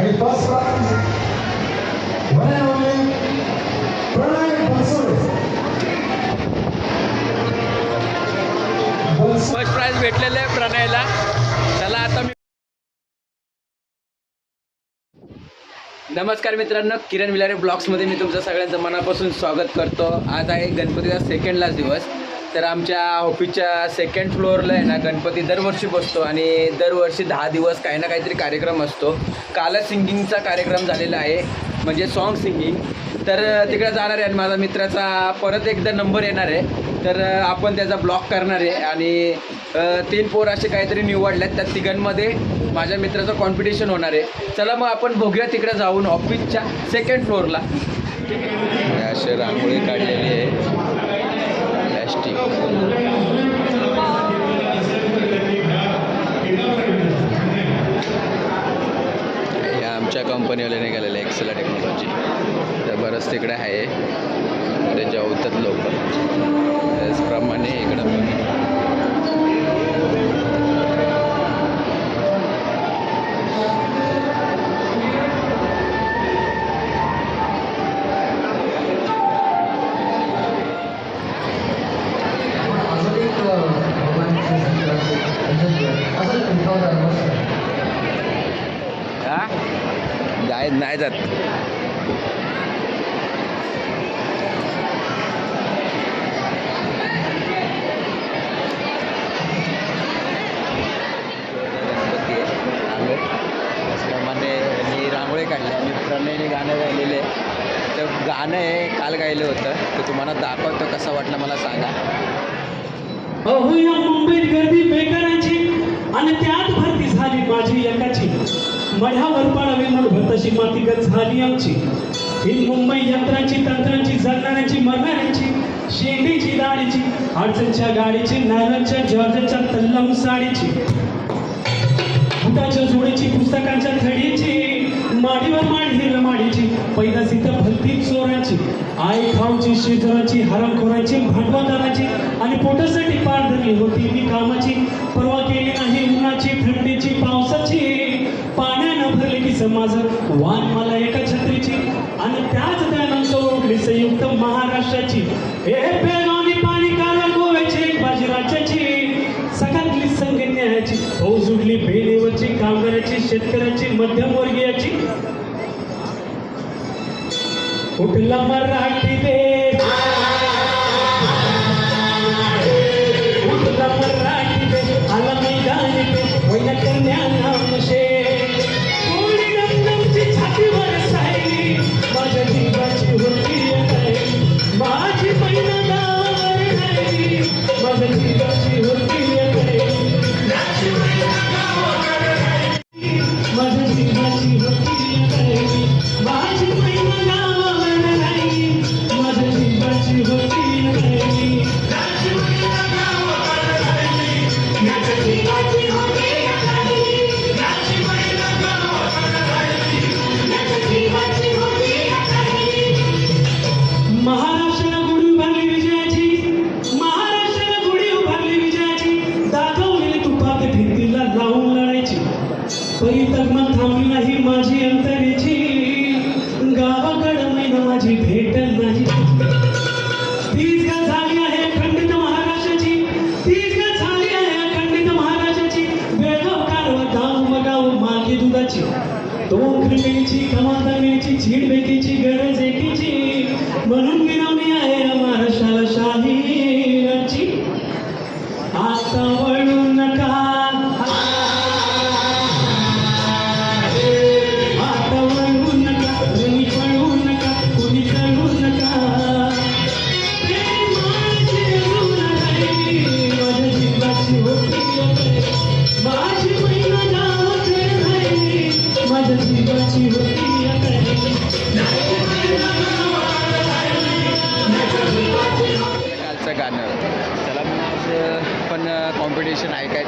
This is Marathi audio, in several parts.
आणि first one and only Pranay first prize भेटलेलं आहे प्रणयला. चला आता मी नमस्कार मित्रांनो किरण विलारे ब्लॉग्समध्ये मी तुमचं सगळ्यांचं मनापासून स्वागत करतो. आज आहे गणपतीचा सेकंडलाच दिवस. तर आमच्या ऑफिसच्या सेकंड फ्लोअरला आहे ना गणपती दरवर्षी बसतो आणि दरवर्षी दहा दिवस काही ना काहीतरी कार्यक्रम असतो. कालच सिंगिंगचा कार्यक्रम झालेला आहे म्हणजे सॉन्ग सिंगिंग तर तिकडे जाणार आहे आणि माझा मित्राचा परत एकदा नंबर येणार आहे. तर आपण त्याचा ब्लॉक करणार आहे आणि तीन पोर असे काहीतरी निवडल्यात त्या तिघांमध्ये माझ्या मित्राचं कॉम्पिटिशन होणार आहे. चला मग आपण बघूया तिकडे जाऊन ऑफिसच्या सेकंड फ्लोअरला असे रांगोळी काढलेली आहे. हे आमच्या कंपनीवाले निघालेलं आहे एक्सेला टेक्नॉलॉजी तर बरंच तिकडे आहे. ते जेवतात लोक जाय नाही जात. गणपती आहे आलोय. मी रांगोळी काढली. आणि प्रणयने गाणं गायलेले. तर गाणं आहे काल गायलं होतं. तर तुम्हाला दाखवतो कसं वाटलं मला सांगा. अहो या मुंबईत गर्दी बेकारांची आणि त्यात भरती झाली माझी एकाची. मढ्यावर पाडावी म्हणून भक्ताशी माती गत झाली आमची. ही मुंबई यंत्रांची तंत्रांची जगणाऱ्यांची मरणाऱ्यांची शेंडीची दाढीची अडचणच्या गाडीची नायलनच्या जॉर्जच्या तल्लम साडीची बुटाच्या जोडीची पुस्तकांच्या थडीची माडीवर माडी हिरव्या माडीची पैदास इथं भलती चोराची आई खाऊची शेजराची हरामखोराची भांडवलदाराची आणि पोटासाठी पारधरली होती मी कामाची परवा केली नाही उन्हाची माझं की वान मला एका छत्रीची आणि त्याच त्यानंतर ओळखली संयुक्त महाराष्ट्राची. हे बेगावनी पाणी काला गोव्याची एक बाजी राज्याची सगळ्यातली संघ न्यायाची हो फौज उठली बेलेवरची कामगाराची शेतकऱ्याची मध्यमवर्गीयाची कुठला मराठी देश?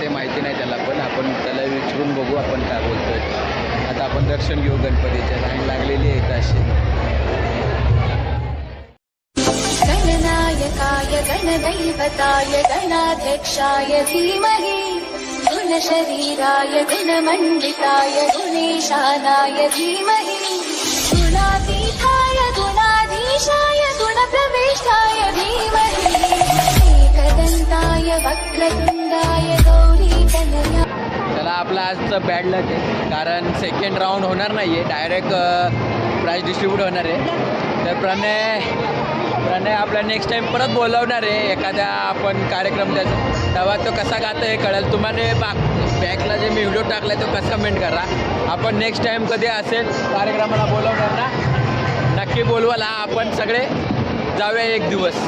ते माहिती नाही त्याला पण आपण त्याला विचारून बघू आपण काय बोलतो आहे आता आपण दर्शन घेऊ गणपतीच्या. लाईन लागलेली आहे इथं अशी. गणनायकाय गणदैवताय गणाध्यक्षाय धीमहि। शरीराय गुणमण्डिताय गुणेशानाय धीमहि। गुणातीताय गुणाधीशाय गुणप्रवेशाय धीमहि। एकदन्ताय वक्रतुण्डाय गौरीतनया आपला आजचं बॅड लक आहे. कारण सेकंड राऊंड होणार नाही आहे डायरेक्ट प्राईज डिस्ट्रीब्यूट होणार आहे. तर प्रणय प्रणय आपला नेक्स्ट टाईम परत बोलवणार आहे. एखाद्या आपण कार्यक्रम त्याचा. तेव्हा तो कसा गातो हे कळेल. तुम्हाला बाक बॅकला जे मी व्हिडिओ टाकला तो कसा कमेंट करा. आपण नेक्स्ट टाईम कधी असेल कार्यक्रमाला बोलवणार ना नक्की बोलवाला आपण सगळे जाऊया एक दिवस.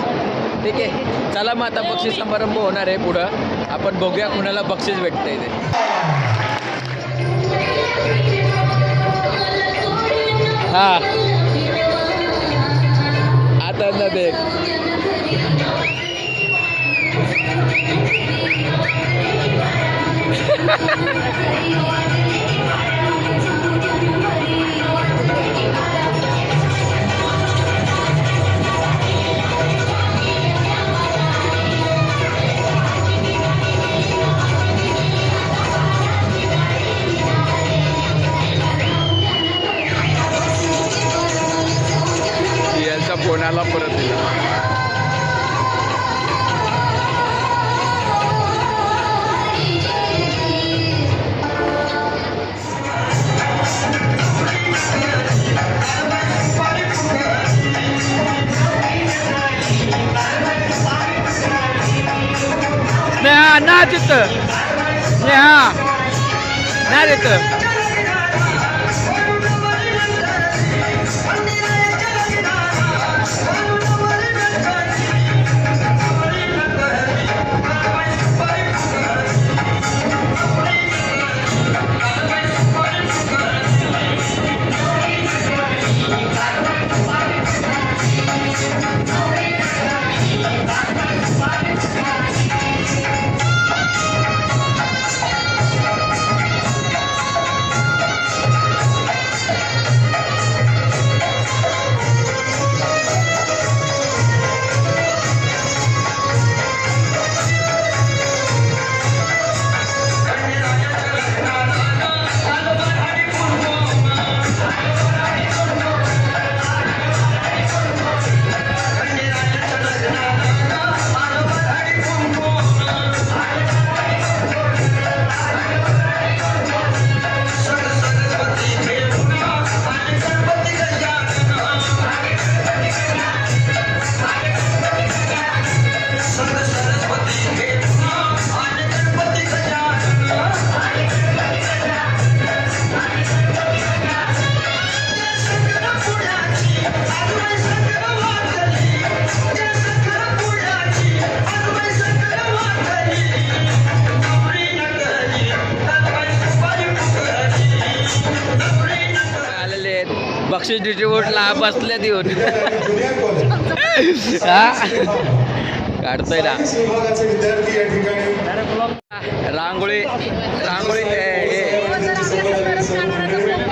ठीक आहे? चला मग आता पक्षी समारंभ होणार आहे पुढं. आपण बघूया कुणाला बक्षीस भेटतंय ते. हा. आता देख. दे यांचा फोन आला परत दिला नेहा ना तिथं नेहा ना तिथं बक्षीस डिस्ट्रीब्यूटला बसले देऊन ज्युनियर कॉलेज हा? काढतोय ना. रांगोळी रांगोळी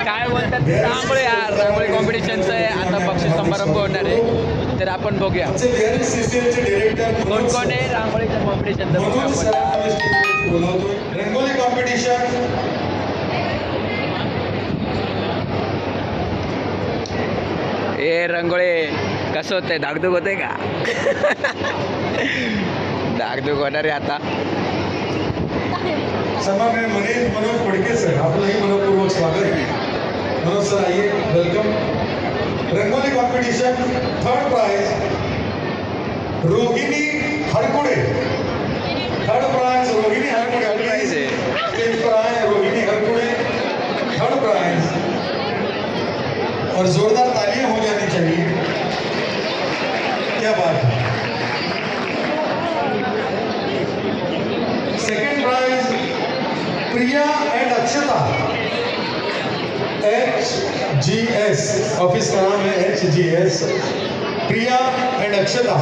काय बोलतात? रांगोळी हा रांगोळी कॉम्पिटिशनचं आहे. आता बक्षीस समारंभ होणार आहे. तर आपण बघूया. कोण कोण आहे रांगोळीच्या कॉम्पिटिशनचं बघूया रंगोली कॉम्पिटिशन ए रंगोळी कसं होतंय? धाकधूक होते का? धाकधूक होणार आहे आता. सन्माननीय मनीष मनोज फडके सर आपलंही मनपूर्वक स्वागत मनोज सर आइए welcome rangoli competition third prize Rohini Harkude. Third prize Rohini Harkude. Third prize है। स्टेज पर आए रोहिणी हरकुड़े. थर्ड प्राइज और जोरदार Priya and Akshata. H G S office का नाम है H G S Priya and Akshata.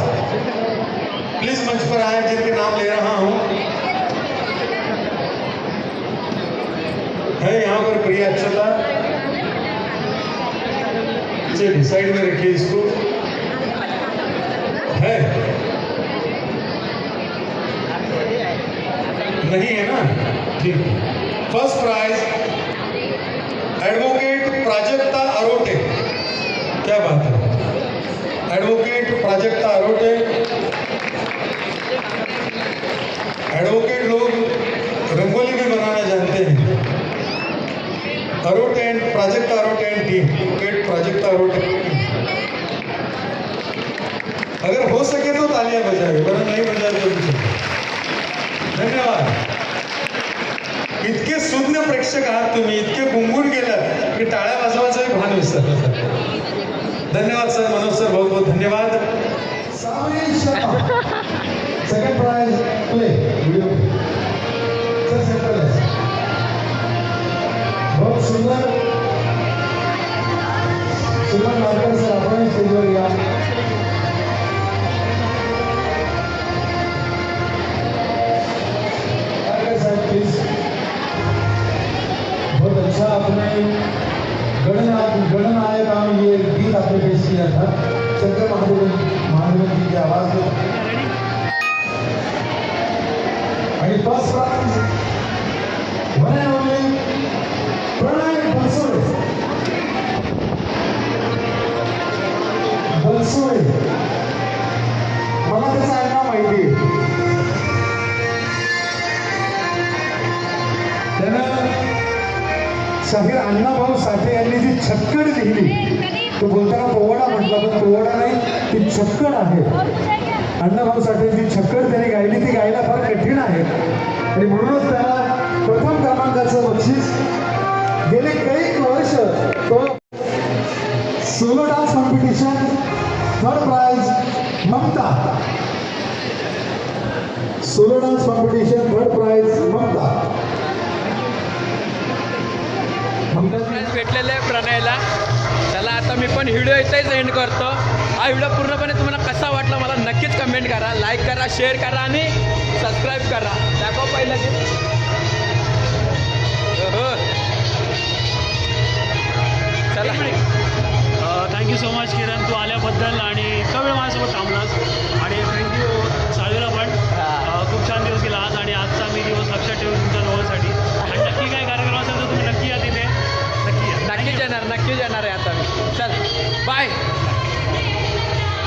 Please मंच पर आए, जिनके नाम ले रहा हूँ। है यहाँ पर प्रिया, अक्षता। चलिए साइड में रखिए इसको है first prize advocate Prajakta Arote क्या बात है? एडवोकेट प्राजक्ता अरोटे एडवोकेट लोग रंगोली भी बनाना जानते हैं। Arote and Prajakta Arote and team advocate Prajakta Arote अगर हो सके तो तालियाँ बजाए वरना नहीं बजावे तो धन्यवाद। इतके सुज्ञ प्रेक्षक आहात तुम्ही इतके गुंगून गेलं की टाळ्या वाजवायचं भान विसरलं धन्यवाद सर मनोज सर बहुत बहुत धन्यवाद. Second prize play video sir second बहुत सुंदर. सुमन सर आपण स्टेजवर या गणना गणनायक आम ये गीत आपने पेश किया था शंकर महादेवन महादेवन आवाज आणि first prize one and only Pranay Bansode. Bansode. मला त्याचं माहिती. आहे शाहीर अण्णाभाऊ साठे यांनी जी छक्कड लिहिली तो बोलताना पोवाडा म्हटला पण पोवाडा नाही ती छक्कड आहे. अण्णाभाऊ साठे जी छक्कड त्यांनी गायली ती गायला फार कठीण आहे. आणि म्हणूनच त्याला प्रथम क्रमांकाचं बक्षीस गेले कैक वर्ष तो solo dance competition third prize Mamata. Solo dance competition third prize Mamata. Mamata भेटलेलं आहे प्रणयला. त्याला आता मी पण व्हिडिओ इथेच एंड करतो. हा व्हिडिओ पूर्णपणे तुम्हाला कसा वाटला मला नक्कीच कमेंट करा लाईक करा शेअर करा आणि सबस्क्राईब करा. दाखव पहिलं नक्कीच येणार आहे आता मी. चल बाय